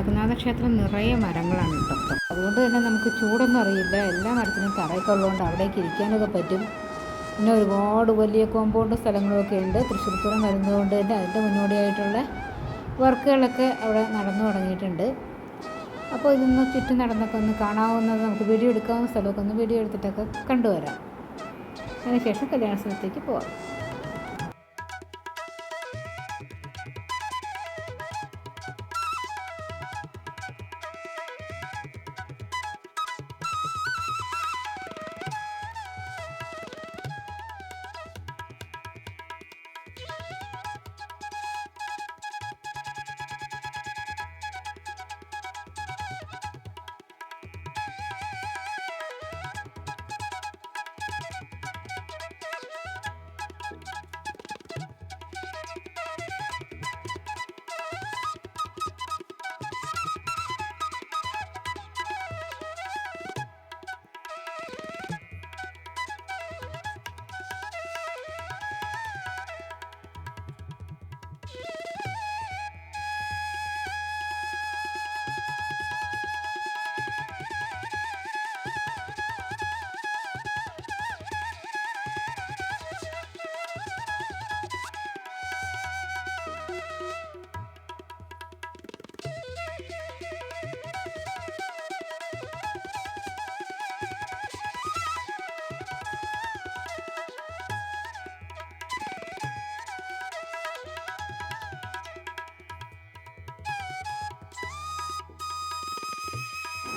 വടക്കുന്നാഥ ക്ഷേത്രം നിറയെ മരങ്ങളാണ് കേട്ടോ. അതുകൊണ്ട് തന്നെ നമുക്ക് ചൂടൊന്നും അറിയില്ല. എല്ലാ മരത്തിനും തറയൊക്കെ ഉള്ളതുകൊണ്ട് അവിടേക്ക് ഇരിക്കാനൊക്കെ പറ്റും. പിന്നെ ഒരുപാട് വലിയ കോമ്പൗണ്ട് സ്ഥലങ്ങളൊക്കെ ഉണ്ട്. തൃശ്ശൂർപ്പുറം വരുന്നതുകൊണ്ട് തന്നെ അതിന്റെ മുന്നോടിയായിട്ടുള്ള വർക്കുകളൊക്കെ അവിടെ നടന്നു തുടങ്ങിയിട്ടുണ്ട്. അപ്പോൾ ഇതൊന്ന് ചുറ്റും നടന്നൊക്കെ ഒന്ന് കാണാവുന്നത് നമുക്ക് വീഡിയോ എടുക്കാവുന്ന സ്ഥലമൊക്കെ ഒന്ന് വീഡിയോ എടുത്തിട്ടൊക്കെ കണ്ടുവരാം. അതിനുശേഷം കല്യാണ സ്ഥലത്തേക്ക് പോവാം.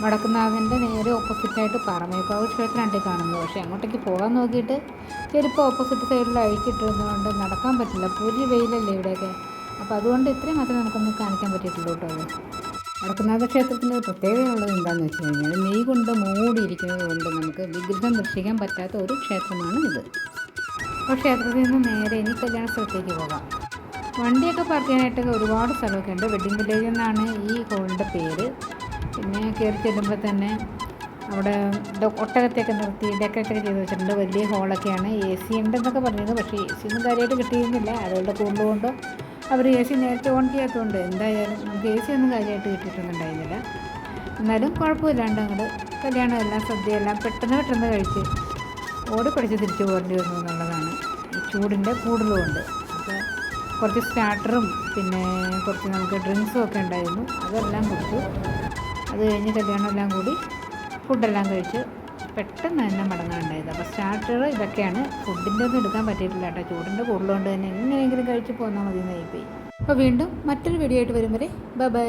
വടക്കുന്നാഥന്റെ നേരെ ഓപ്പോസിറ്റായിട്ട് പാറമേക്കാവ് ക്ഷേത്രമുണ്ട് കാണുന്നത് പക്ഷേ അങ്ങോട്ടേക്ക് പോകാൻ നോക്കിയിട്ട് ചെരുപ്പ് ഓപ്പോസിറ്റ് സൈഡിൽ അഴിച്ചിട്ടിരുന്നതുകൊണ്ട് നടക്കാൻ പറ്റില്ല. പൂരി വെയിലല്ലേ ഇവിടെയൊക്കെ. അപ്പോൾ അതുകൊണ്ട് ഇത്രയും മാത്രമേ നമുക്കൊന്ന് കാണിക്കാൻ പറ്റിയിട്ടുള്ളൂ കേട്ടോ അത്. വടക്കുന്നാഥ ക്ഷേത്രത്തിന്റെ പ്രത്യേകതയുള്ളത് എന്താണെന്ന് വെച്ച് കഴിഞ്ഞാൽ നെയ് കൊണ്ട് മൂടിയിരിക്കുന്നത് കൊണ്ട് നമുക്ക് വിഗ്രഹം ദർശിക്കാൻ പറ്റാത്ത ഒരു ക്ഷേത്രമാണ് ഇത്. അപ്പോൾ ക്ഷേത്രത്തിൽ നിന്ന് നേരെ ഇനി കല്യാണ സ്ഥലത്തേക്ക് പോകാം. വണ്ടിയൊക്കെ പാർക്ക് ചെയ്യാനായിട്ടൊക്കെ ഒരുപാട് സ്ഥലമൊക്കെ ഉണ്ട്. വെഡിങ് വില്ലേജ് എന്നാണ് ഈ ഹോളിന്റെ പേര്. പിന്നെ കയറി ചെല്ലുമ്പോൾ തന്നെ അവിടെ ഒട്ടകത്തെയൊക്കെ നിർത്തി ഡെക്കറേറ്റൊക്കെ ചെയ്ത് വെച്ചിട്ടുണ്ട്. വലിയ ഹോളൊക്കെയാണ്. എ സി ഉണ്ടെന്നൊക്കെ പറഞ്ഞിരുന്നു. പക്ഷേ എ സി ഒന്നും കാര്യമായിട്ട് കിട്ടിയിരുന്നില്ല. അതുകൊണ്ട് കൂടുതലുകൊണ്ടോ അവർ എ സി നേരത്തെ ഓൺ ചെയ്യാത്തതുകൊണ്ട് എന്തായാലും നമുക്ക് എ സി ഒന്നും കാര്യമായിട്ട് കിട്ടിയിട്ടൊന്നുണ്ടായിരുന്നില്ല എന്നാലും കുഴപ്പമില്ലാണ്ട് അങ്ങോട്ട് കല്യാണം എല്ലാം സദ്യയെല്ലാം പെട്ടെന്ന് പെട്ടെന്ന് കഴിച്ച് ഓടിപ്പടിച്ച് തിരിച്ചു പോകേണ്ടി വന്നു എന്നുള്ളതാണ്. ഈ ചൂടിന്റെ കൂടുതലുമുണ്ട്. അപ്പോൾ കുറച്ച് സ്റ്റാർട്ടറും പിന്നെ കുറച്ച് നമുക്ക് ഡ്രിങ്ക്സും ഒക്കെ ഉണ്ടായിരുന്നു. അതെല്ലാം കുടിച്ചു അത് കഴിഞ്ഞ് കല്യാണം എല്ലാം കൂടി ഫുഡെല്ലാം കഴിച്ച് പെട്ടെന്ന് തന്നെ മടങ്ങാനുണ്ടായത്. അപ്പോൾ സ്റ്റാർട്ടർ ഇതൊക്കെയാണ്. ഫുഡിന്റെ ഒന്നും എടുക്കാൻ പറ്റിയിട്ടില്ല കേട്ടോ. ചൂടിന്റെ കൂടുതലുകൊണ്ട് തന്നെ എങ്ങനെയെങ്കിലും കഴിച്ച് പോന്നാൽ മതി എന്നായിപ്പോയി അപ്പോൾ വീണ്ടും മറ്റൊരു വീഡിയോ ആയിട്ട് വരും വരെ ബൈ